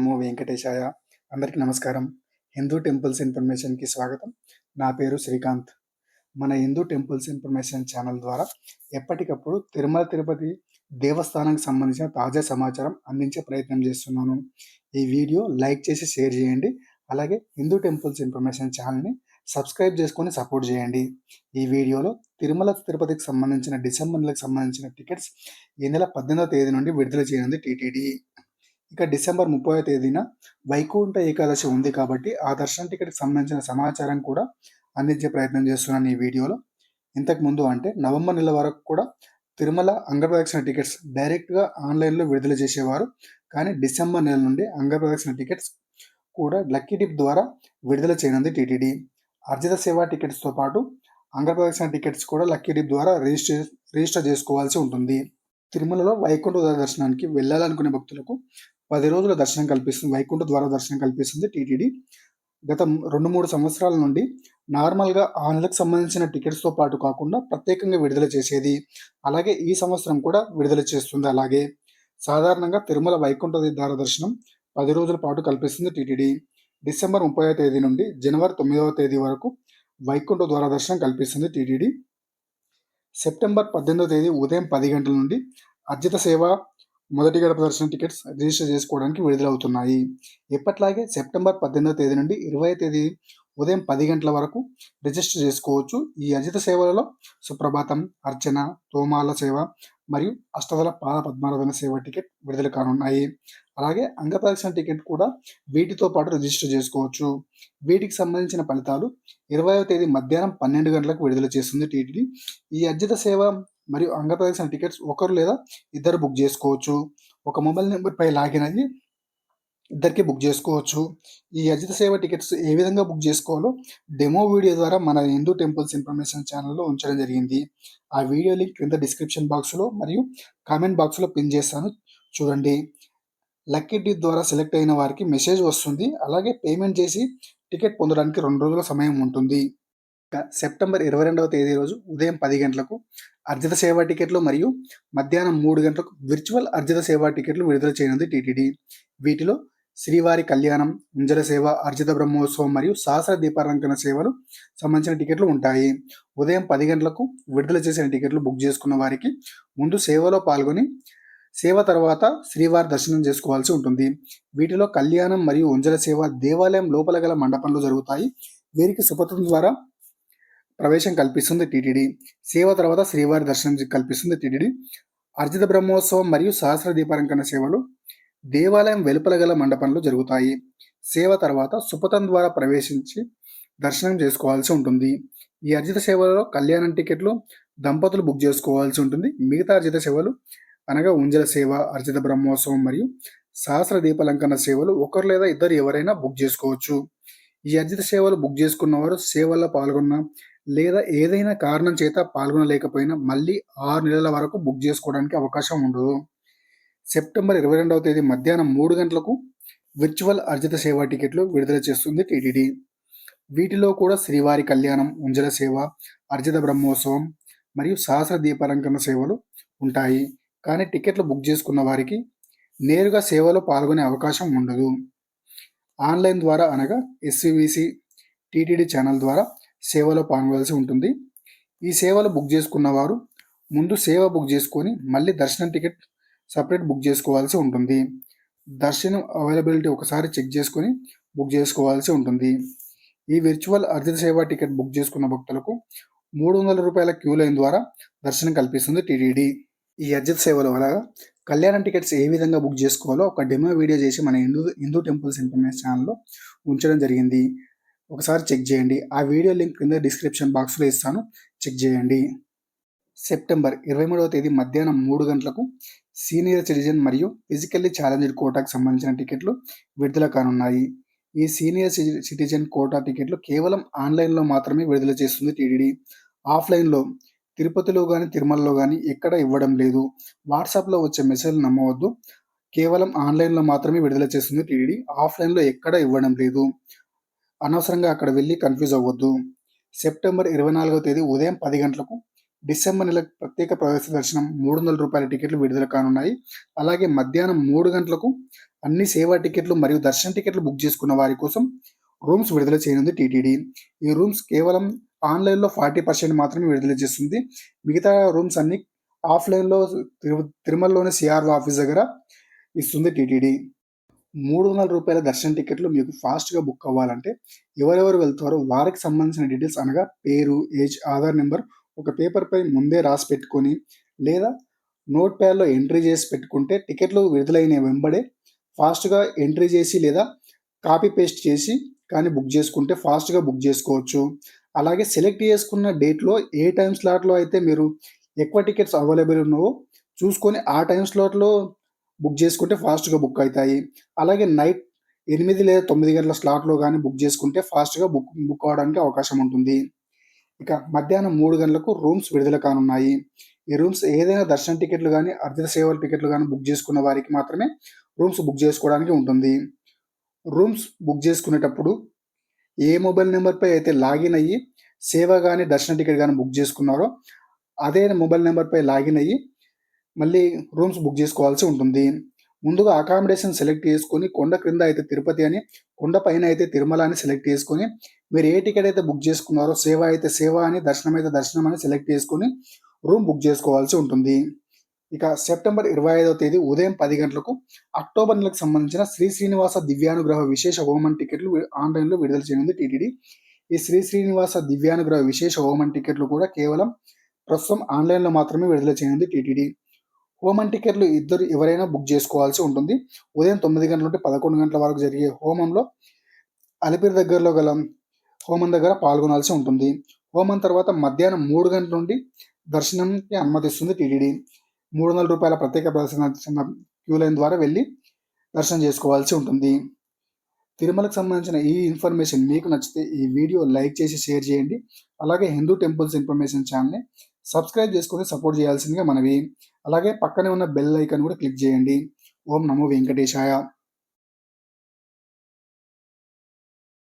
నమో వెంకటేశాయ. అందరికీ నమస్కారం. హిందూ టెంపుల్స్ ఇన్ఫర్మేషన్కి స్వాగతం. నా పేరు శ్రీకాంత్. మన హిందూ టెంపుల్స్ ఇన్ఫర్మేషన్ ఛానల్ ద్వారా ఎప్పటికప్పుడు తిరుమల తిరుపతి దేవస్థానానికి సంబంధించిన తాజా సమాచారం అందించే ప్రయత్నం చేస్తున్నాను. ఈ వీడియో లైక్ చేసి షేర్ చేయండి. అలాగే హిందూ టెంపుల్స్ ఇన్ఫర్మేషన్ ఛానల్ని సబ్స్క్రైబ్ చేసుకొని సపోర్ట్ చేయండి. ఈ వీడియోలో తిరుమల తిరుపతికి సంబంధించిన డిసెంబర్ నెలకు సంబంధించిన టికెట్స్ ఈ నెల పద్దెనిమిదవ తేదీ నుండి విడుదల చేయనుంది టీటీడీ. ఇక డిసెంబర్ ముప్పై తేదీన వైకుంఠ ఏకాదశి ఉంది కాబట్టి ఆ దర్శనం టికెట్కి సంబంధించిన సమాచారం కూడా అందించే ప్రయత్నం చేస్తున్నాను ఈ వీడియోలో. ఇంతకుముందు అంటే నవంబర్ నెల వరకు కూడా తిరుమల అంగప్రదక్షిణ టికెట్స్ డైరెక్ట్గా ఆన్లైన్లో విడుదల చేసేవారు. కానీ డిసెంబర్ నెల నుండి అంగప్రదక్షిణ టికెట్స్ కూడా లక్కీ టిప్ ద్వారా విడుదల చేయనుంది టీటీడీ. అర్జిత సేవా టికెట్స్తో పాటు అంగప్రదక్షిణ టికెట్స్ కూడా లక్కీ టిప్ ద్వారా రిజిస్టర్ రిజిస్టర్ చేసుకోవాల్సి ఉంటుంది. తిరుమలలో వైకుంఠ దర్శనానికి వెళ్ళాలనుకునే భక్తులకు పది రోజుల దర్శనం కల్పిస్తుంది. వైకుంఠ ద్వార దర్శనం కల్పిస్తుంది టీటీడీ. గత రెండు మూడు సంవత్సరాల నుండి నార్మల్గా ఆ నెలకు సంబంధించిన టికెట్స్తో పాటు కాకుండా ప్రత్యేకంగా విడుదల చేసేది. అలాగే ఈ సంవత్సరం కూడా విడుదల చేస్తుంది అలాగే. సాధారణంగా తిరుమల వైకుంఠ ద్వార దర్శనం పది రోజుల పాటు కల్పిస్తుంది టీటీడీ. డిసెంబర్ ముప్పై తేదీ నుండి జనవరి తొమ్మిదవ తేదీ వరకు వైకుంఠ ద్వార దర్శనం కల్పిస్తుంది టీటీడీ. సెప్టెంబర్ పద్దెనిమిదవ తేదీ ఉదయం పది గంటల నుండి అర్జిత సేవ మొదటి గడప దర్శన టికెట్స్ రిజిస్టర్ చేసుకోవడానికి విడుదలవుతున్నాయి. ఎప్పట్లాగే సెప్టెంబర్ పద్దెనిమిదో తేదీ నుండి ఇరవై తేదీ ఉదయం పది గంటల వరకు రిజిస్టర్ చేసుకోవచ్చు. ఈ అజిత సేవలలో సుప్రభాతం అర్చన తోమాల సేవ మరియు అష్టదల పాద పద్మారాధన సేవ టికెట్ విడుదల కానున్నాయి. అలాగే అంగప్రదక్షిణ టికెట్ కూడా వీటితో పాటు రిజిస్టర్ చేసుకోవచ్చు. వీటికి సంబంధించిన ఫలితాలు ఇరవైవ తేదీ మధ్యాహ్నం పన్నెండు గంటలకు విడుదల చేస్తుంది టీటీడీ. ఈ అర్జిత సేవ మరియు అంగప్రదక్షిణ టికెట్స్ ఒకరు లేదా ఇద్దరు బుక్ చేసుకోవచ్చు. ఒక మొబైల్ నెంబర్ పై లాగిన్ అయ్యి ఇద్దరికి బుక్ చేసుకోవచ్చు. ఈ అజిత సేవ టికెట్స్ ఏ విధంగా బుక్ చేసుకోవాలో డెమో వీడియో ద్వారా మన హిందూ టెంపుల్స్ ఇన్ఫర్మేషన్ ఛానల్లో ఉంచడం జరిగింది. ఆ వీడియో లింక్ క్రింద డిస్క్రిప్షన్ బాక్స్లో మరియు కామెంట్ బాక్స్లో పిన్ చేస్తాను చూడండి. లక్కీ డీ ద్వారా సెలెక్ట్ అయిన వారికి మెసేజ్ వస్తుంది. అలాగే పేమెంట్ చేసి టికెట్ పొందడానికి రెండు రోజుల సమయం ఉంటుంది. సెప్టెంబర్ ఇరవై రెండవ తేదీ రోజు ఉదయం పది గంటలకు అర్జిత సేవా టికెట్లు మరియు మధ్యాహ్నం మూడు గంటలకు విర్చువల్ అర్జిత సేవా టికెట్లు విడుదల చేయనుంది టీటీడీ. వీటిలో శ్రీవారి కళ్యాణం ఉంజల సేవ అర్జిత బ్రహ్మోత్సవం మరియు సహస్ర దీపాలంకరణ సేవలు సంబంధించిన టికెట్లు ఉంటాయి. ఉదయం పది గంటలకు విడుదల చేసిన టికెట్లు బుక్ చేసుకున్న వారికి ముందు సేవలో పాల్గొని సేవ తర్వాత శ్రీవారి దర్శనం చేసుకోవాల్సి ఉంటుంది. వీటిలో కళ్యాణం మరియు ఉంజల సేవ దేవాలయం లోపల గల మండపంలో జరుగుతాయి. వీరికి సుపథం ద్వారా ప్రవేశం కల్పిస్తుంది టీటీడీ. సేవ తర్వాత శ్రీవారి దర్శనం కల్పిస్తుంది టీటీడీ. అర్జిత బ్రహ్మోత్సవం మరియు సహస్ర దీపాలంకరణ సేవలు దేవాలయం వెలుపల గల మండపంలో జరుగుతాయి. సేవ తర్వాత సుపథం ద్వారా ప్రవేశించి దర్శనం చేసుకోవాల్సి ఉంటుంది. ఈ అర్జిత సేవలలో కళ్యాణం టికెట్లు దంపతులు బుక్ చేసుకోవాల్సి ఉంటుంది. మిగతా అర్జిత సేవలు అనగా ఉంజల సేవ అర్జిత బ్రహ్మోత్సవం మరియు సహస్ర దీపాలంకరణ సేవలు ఒకరు లేదా ఇద్దరు ఎవరైనా బుక్ చేసుకోవచ్చు. ఈ అర్జిత సేవలు బుక్ చేసుకున్నవారు సేవల్లో పాల్గొన్న లేదా ఏదైనా కారణం చేత పాల్గొనలేకపోయినా మళ్ళీ ఆరు నెలల వరకు బుక్ చేసుకోవడానికి అవకాశం ఉండదు. సెప్టెంబర్ ఇరవై రెండవ తేదీ మధ్యాహ్నం మూడు గంటలకు విర్చువల్ అర్జిత సేవా టికెట్లు విడుదల చేస్తుంది టీటీడీ. వీటిలో కూడా శ్రీవారి కళ్యాణం ఉంజల సేవ అర్జిత బ్రహ్మోత్సవం మరియు సహస్ర దీపాలంకరణ సేవలు ఉంటాయి. కానీ టికెట్లు బుక్ చేసుకున్న వారికి నేరుగా సేవలో పాల్గొనే అవకాశం ఉండదు. ఆన్లైన్ ద్వారా అనగా ఎస్సీవీసీ టీటీడీ ఛానల్ ద్వారా సేవలో పాల్గొనవలసి ఉంటుంది. ఈ సేవలు బుక్ చేసుకున్న వారు ముందు సేవ బుక్ చేసుకొని మళ్ళీ దర్శనం టికెట్ సపరేట్ బుక్ చేసుకోవాల్సి ఉంటుంది. దర్శనం అవైలబిలిటీ ఒకసారి చెక్ చేసుకొని బుక్ చేసుకోవాల్సి ఉంటుంది. ఈ విర్చువల్ అర్జిత సేవ టికెట్ బుక్ చేసుకున్న భక్తులకు మూడు వందల రూపాయల క్యూ లైన్ ద్వారా దర్శనం కల్పిస్తుంది టీటీడీ ఈ అర్జిత సేవల వల్ల కళ్యాణం టికెట్స్ ఏ విధంగా బుక్ చేసుకోవాలో ఒక డెమో వీడియో చేసి మన హిందూ హిందూ టెంపుల్స్ ఇన్ఫర్మేషన్ ఛానల్లో ఉంచడం జరిగింది. ఒకసారి చెక్ చేయండి. ఆ వీడియో లింక్ కింద డిస్క్రిప్షన్ బాక్స్లో ఇస్తాను. చెక్ చేయండి. సెప్టెంబర్ ఇరవై మూడవ తేదీ మధ్యాహ్నం మూడు గంటలకు సీనియర్ సిటిజన్ మరియు ఫిజికల్లీ ఛాలెంజ్డ్ కోటాకు సంబంధించిన టికెట్లు విడుదల కానున్నాయి. ఈ సీనియర్ సిటిజన్ కోటా టికెట్లు కేవలం ఆన్లైన్లో మాత్రమే విడుదల చేస్తుంది టీడీడీ. ఆఫ్లైన్లో తిరుపతిలో కానీ తిరుమలలో కానీ ఎక్కడ ఇవ్వడం లేదు. వాట్సాప్లో వచ్చే మెసేజ్లు నమ్మవద్దు. కేవలం ఆన్లైన్లో మాత్రమే విడుదల చేస్తుంది టీడీ ఆఫ్లైన్లో ఎక్కడ ఇవ్వడం లేదు. అనవసరంగా అక్కడ వెళ్ళి కన్ఫ్యూజ్ అవ్వద్దు. సెప్టెంబర్ ఇరవై నాలుగవ తేదీ ఉదయం పది గంటలకు డిసెంబర్ నెల ప్రత్యేక ప్రవేశ దర్శనం మూడు వందల రూపాయల టికెట్లు విడుదల కానున్నాయి. అలాగే మధ్యాహ్నం మూడు గంటలకు అన్ని సేవా టికెట్లు మరియు దర్శన టికెట్లు బుక్ చేసుకున్న వారి కోసం రూమ్స్ విడుదల చేయనుంది టీటీడీ. ఈ రూమ్స్ కేవలం ఆన్లైన్లో ఫార్టీ పర్సెంట్ మాత్రమే విడుదల చేస్తుంది. మిగతా రూమ్స్ అన్ని ఆఫ్లైన్లో తిరు తిరుమలలోని సిఆర్ఓ ఆఫీస్ దగ్గర ఇస్తుంది టీటీడీ. మూడు వందల రూపాయల దర్శన టికెట్లు మీకు ఫాస్ట్గా బుక్ అవ్వాలంటే ఎవరెవరు వెళ్తారో వారికి సంబంధించిన డీటెయిల్స్ అనగా పేరు ఏజ్ ఆధార్ నెంబర్ ఒక పేపర్పై ముందే రాసి పెట్టుకొని లేదా నోట్ ప్యాడ్లో ఎంట్రీ చేసి పెట్టుకుంటే టికెట్లు విడుదలైన వెంబడే ఫాస్ట్గా ఎంట్రీ చేసి లేదా కాపీ పేస్ట్ చేసి కానీ బుక్ చేసుకుంటే ఫాస్ట్గా బుక్ చేసుకోవచ్చు. అలాగే సెలెక్ట్ చేసుకున్న డేట్లో ఏ టైం స్లాట్లో అయితే మీరు ఎక్కువ టికెట్స్ అవైలబుల్ ఉన్నావో చూసుకొని ఆ టైం స్లాట్లో బుక్ చేసుకుంటే ఫాస్ట్గా బుక్ అవుతాయి అలాగే నైట్ ఎనిమిది లేదా తొమ్మిది గంటల స్లాట్లో కానీ బుక్ చేసుకుంటే ఫాస్ట్గా బుక్ బుక్ అవడానికి అవకాశం ఉంటుంది. ఇక మధ్యాహ్నం మూడు గంటలకు రూమ్స్ విడుదల కానున్నాయి. ఈ రూమ్స్ ఏదైనా దర్శన టికెట్లు కానీ అర్ధ సేవల టికెట్లు కానీ బుక్ చేసుకున్న వారికి మాత్రమే రూమ్స్ బుక్ చేసుకోవడానికి ఉంటుంది. రూమ్స్ బుక్ చేసుకునేటప్పుడు ఏ మొబైల్ నెంబర్పై అయితే లాగిన్ అయ్యి సేవ కానీ దర్శన టికెట్ కానీ బుక్ చేసుకున్నారో అదే మొబైల్ నెంబర్పై లాగిన్ అయ్యి మళ్ళీ రూమ్స్ బుక్ చేసుకోవాల్సి ఉంటుంది. ముందుగా అకామిడేషన్ సెలెక్ట్ చేసుకొని కొండ క్రింద అయితే తిరుపతి అని కొండ పైన అయితే తిరుమల అని సెలెక్ట్ చేసుకొని మీరు ఏ టికెట్ అయితే బుక్ చేసుకున్నారో సేవ అయితే సేవ అని దర్శనం అయితే దర్శనం అని సెలెక్ట్ చేసుకొని రూమ్ బుక్ చేసుకోవాల్సి ఉంటుంది. ఇక సెప్టెంబర్ ఇరవై ఐదవ తేదీ ఉదయం పది గంటలకు అక్టోబర్ నెలకు సంబంధించిన శ్రీ శ్రీనివాస దివ్యానుగ్రహ విశేష హోమన్ టికెట్లు ఆన్లైన్లో విడుదల చేయనుంది టీటీడీ. ఈ శ్రీ శ్రీనివాస దివ్యానుగ్రహ విశేష హోమన్ టికెట్లు కూడా కేవలం ప్రస్తుతం ఆన్లైన్లో మాత్రమే విడుదల చేయనుంది టీటీడీ. హోమం టికెట్లు ఇద్దరు ఎవరైనా బుక్ చేసుకోవాల్సి ఉంటుంది. ఉదయం తొమ్మిది గంటల నుండి పదకొండు గంటల వరకు జరిగే హోమంలో అలిపిరి దగ్గరలో గల హోమం దగ్గర పాల్గొనాల్సి ఉంటుంది. హోమం తర్వాత మధ్యాహ్నం మూడు గంటల నుండి దర్శనంకి అనుమతిస్తుంది టీటీడీ. మూడు వందల రూపాయల ప్రత్యేక ప్రదర్శన క్యూ లైన్ ద్వారా వెళ్ళి దర్శనం చేసుకోవాల్సి ఉంటుంది. తిరుమలకు సంబంధించిన ఈ ఇన్ఫర్మేషన్ మీకు నచ్చితే ఈ వీడియో లైక్ చేసి షేర్ చేయండి. అలాగే హిందూ టెంపుల్స్ ఇన్ఫర్మేషన్ ఛానల్ని సబ్స్క్రైబ్ చేసుకొని సపోర్ట్ చేయాల్సిందిగా మనవి. అలాగే పక్కనే ఉన్న బెల్ ఐకాన్ కూడా క్లిక్ చేయండి. ఓం నమో వెంకటేశాయ.